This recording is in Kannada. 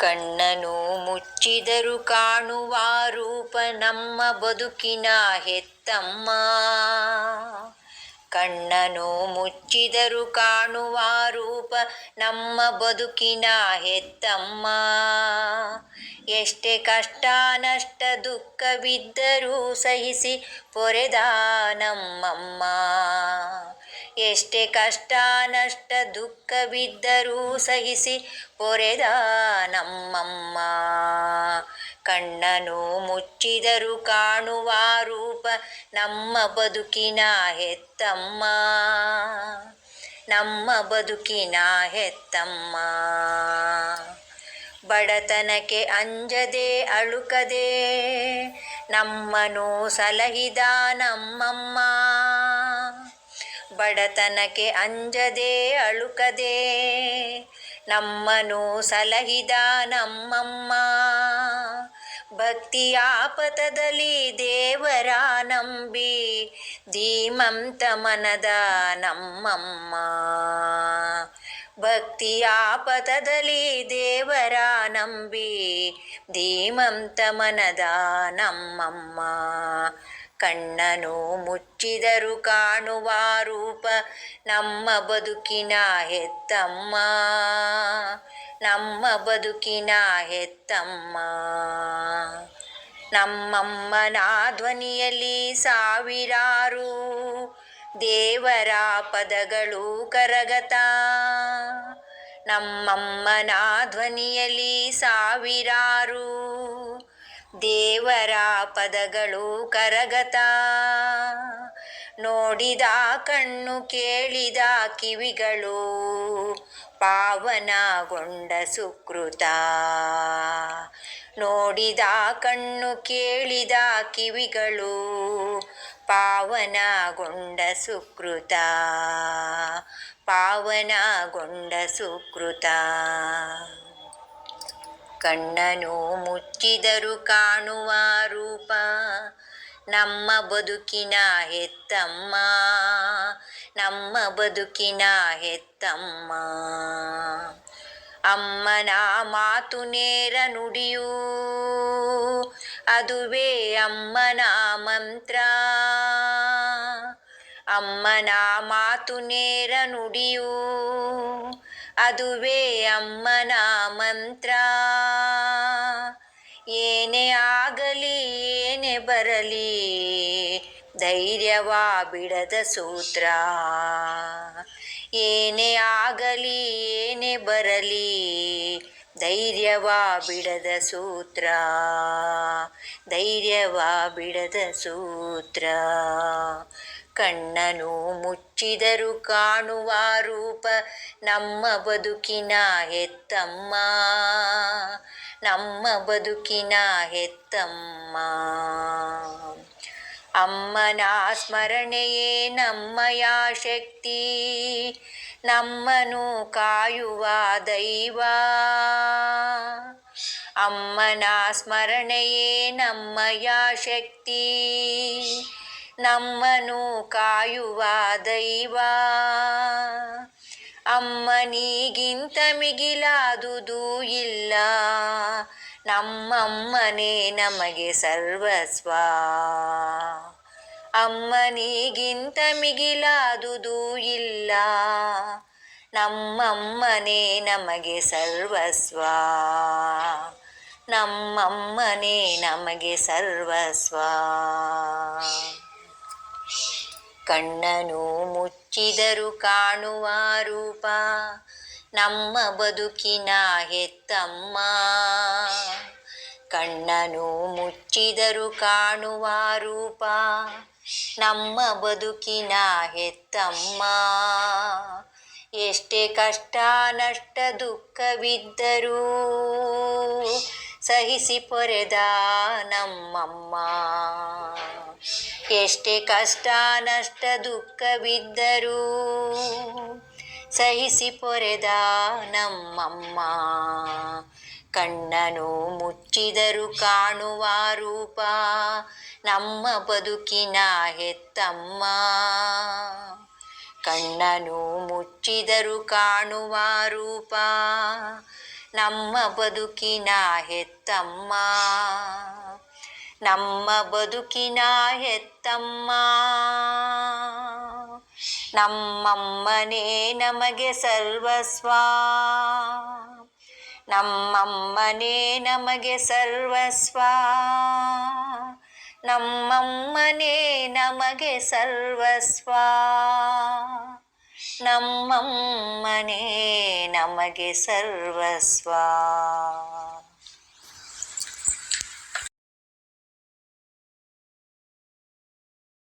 ಕಣ್ಣನು ಮುಚ್ಚಿದರು ಕಾಣುವ ರೂಪ ನಮ್ಮ ಬದುಕಿನ ಹೆತ್ತಮ್ಮ. ಕಣ್ಣನು ಮುಚ್ಚಿದರು ಕಾಣುವ ರೂಪ ನಮ್ಮ ಬದುಕಿನ ಹೆತ್ತಮ್ಮ. ಎಷ್ಟೇ ಕಷ್ಟ, ನಷ್ಟ, ದುಃಖವಿದ್ದರೂ ಸಹಿಸಿ ಪೊರೆದ ನಮ್ಮಮ್ಮ. ಎಷ್ಟೇ ಕಷ್ಟ, ನಷ್ಟ ದುಃಖವಿದ್ದರೂ ಸಹಿಸಿ ಪೊರೆದ ನಮ್ಮಮ್ಮ. ಕಣ್ಣನು ಮುಚ್ಚಿದರು ಕಾಣುವ ರೂಪ ನಮ್ಮ ಬದುಕಿನ ಹೆತ್ತಮ್ಮ. ನಮ್ಮ ಬದುಕಿನ ಹೆತ್ತಮ್ಮ. ಬಡತನಕ್ಕೆ ಅಂಜದೆ, ಅಳುಕದೆ ನಮ್ಮನು ಸಲಹಿದ ನಮ್ಮಮ್ಮ. ಬಡತನಕ್ಕೆ ಅಂಜದೆ ಅಳುಕದೆ ನಮ್ಮನು ಸಲಹಿದ ನಮ್ಮಮ್ಮ. ಭಕ್ತಿಯ ಪಥದಲ್ಲಿ ದೇವರ ನಂಬಿ ಧೀಮಂತ ಮನದ ನಮ್ಮಮ್ಮ. ಭಕ್ತಿಯ ಪಥದಲ್ಲಿ ದೇವರ ನಂಬಿ ಧೀಮಂತ ಮನದ ನಮ್ಮಮ್ಮ. ಕಣ್ಣನು ಮುಚ್ಚಿದರು ಕಾಣುವ ರೂಪ ನಮ್ಮ ಬದುಕಿನ ಹೆತ್ತಮ್ಮ. ನಮ್ಮ ಬದುಕಿನ ಹೆತ್ತಮ್ಮ. ನಮ್ಮಮ್ಮನ ಧ್ವನಿಯಲ್ಲಿ ಸಾವಿರಾರು ದೇವರ ಪದಗಳು ಕರಗತ. ನಮ್ಮಮ್ಮನ ಧ್ವನಿಯಲ್ಲಿ ಸಾವಿರಾರು ದೇವರ ಪದಗಳು ಕರಗತ. ನೋಡಿದ ಕಣ್ಣು ಕೇಳಿದ ಕಿವಿಗಳು ಪಾವನಗೊಂಡ ಸುಕೃತ. ನೋಡಿದ ಕಣ್ಣು ಕೇಳಿದ ಕಿವಿಗಳು ಪಾವನಗೊಂಡ ಸುಕೃತ. ಪಾವನಗೊಂಡ ಸುಕೃತ. ಕಣ್ಣನು ಮುಚ್ಚಿದರು ಕಾಣುವ ರೂಪ. ನಮ್ಮ ಬದುಕಿನ ಹೆತ್ತಮ್ಮ. ನಮ್ಮ ಬದುಕಿನ ಹೆತ್ತಮ್ಮ. ಅಮ್ಮನ ಮಾತು ನೇರ ನುಡಿಯೂ. ಅದುವೇ ಅಮ್ಮನ ಮಂತ್ರ. ಅಮ್ಮನ ಮಾತು ನೇರ ನುಡಿಯೂ. ಅದುವೇ ಅಮ್ಮನ ಮಂತ್ರ. ಏನೇ ಬರಲಿ. ಧೈರ್ಯವಾ ಬಿಡದ ಸೂತ್ರ. ಏನೇ ಆಗಲಿ, ಏನೇ ಬರಲಿ. ಧೈರ್ಯವಾ ಬಿಡದ ಸೂತ್ರ. ಧೈರ್ಯವಾ ಬಿಡದ ಸೂತ್ರ. ಕಣ್ಣನು ಮುಚ್ಚಿದರು ಕಾಣುವ ರೂಪ ನಮ್ಮ ಬದುಕಿನ ಹೆತ್ತಮ್ಮ ನಮ್ಮ ಬದುಕಿನ ಹೆತ್ತಮ್ಮ ಅಮ್ಮನ ಸ್ಮರಣೆಯೇ ನಮ್ಮಯ ಶಕ್ತಿ. ನಮ್ಮನು ಕಾಯುವ ದೈವ. ಅಮ್ಮನ ಸ್ಮರಣೆಯೇ ನಮ್ಮಯ ಶಕ್ತಿ. ನಮ್ಮನು ಕಾಯುವ ದೈವ. ಅಮ್ಮನಿಗಿಂತ ಮಿಗಿಲಾದುದು ಇಲ್ಲ. ನಮ್ಮಮ್ಮನೇ ನಮಗೆ ಸರ್ವಸ್ವ. ಅಮ್ಮನಿಗಿಂತ ಮಿಗಿಲಾದುದು ಇಲ್ಲ. ನಮ್ಮಮ್ಮನೇ ನಮಗೆ ಸರ್ವಸ್ವ. ನಮ್ಮಮ್ಮನೇ ನಮಗೆ ಸರ್ವಸ್ವ. ಕಣ್ಣನು ಮುಚ್ಚಿದರು ಕಾಣುವ ರೂಪ. ನಮ್ಮ ಬದುಕಿನ ಹೆತ್ತಮ್ಮ. ಕಣ್ಣನು ಮುಚ್ಚಿದರು ಕಾಣುವ ರೂಪ. ನಮ್ಮ ಬದುಕಿನ ಹೆತ್ತಮ್ಮ. ಎಷ್ಟೇ ಕಷ್ಟ, ನಷ್ಟ, ದುಃಖವಿದ್ದರೂ ಸಹಿಸಿ ಪೊರೆದ ನಮ್ಮಮ್ಮ. ಎಷ್ಟೇ ಕಷ್ಟ, ನಷ್ಟ ದುಃಖವಿದ್ದರೂ ಸಹಿಸಿ ಪೊರೆದ ನಮ್ಮಮ್ಮ. ಕಣ್ಣನು ಮುಚ್ಚಿದರು ಕಾಣುವ ರೂಪ ನಮ್ಮ ಬದುಕಿನ ಹೆತ್ತಮ್ಮ. ಕಣ್ಣನು ಮುಚ್ಚಿದರು ಕಾಣುವ ರೂಪ ನಮ್ಮ ಬದುಕಿನ ಹೆತ್ತಮ್ಮ. ನಮ್ಮ ಬದುಕಿನ ಹೆತ್ತಮ್ಮ. ನಮ್ಮಮ್ಮನೇ ನಮಗೆ ಸರ್ವಸ್ವ. ನಮ್ಮಮ್ಮನೇ ನಮಗೆ ಸರ್ವಸ್ವ. ನಮ್ಮಮ್ಮನೇ ನಮಗೆ ಸರ್ವಸ್ವ. ನಮ್ಮಮ್ಮನೇ ನಮಗೆ ಸರ್ವಸ್ವ.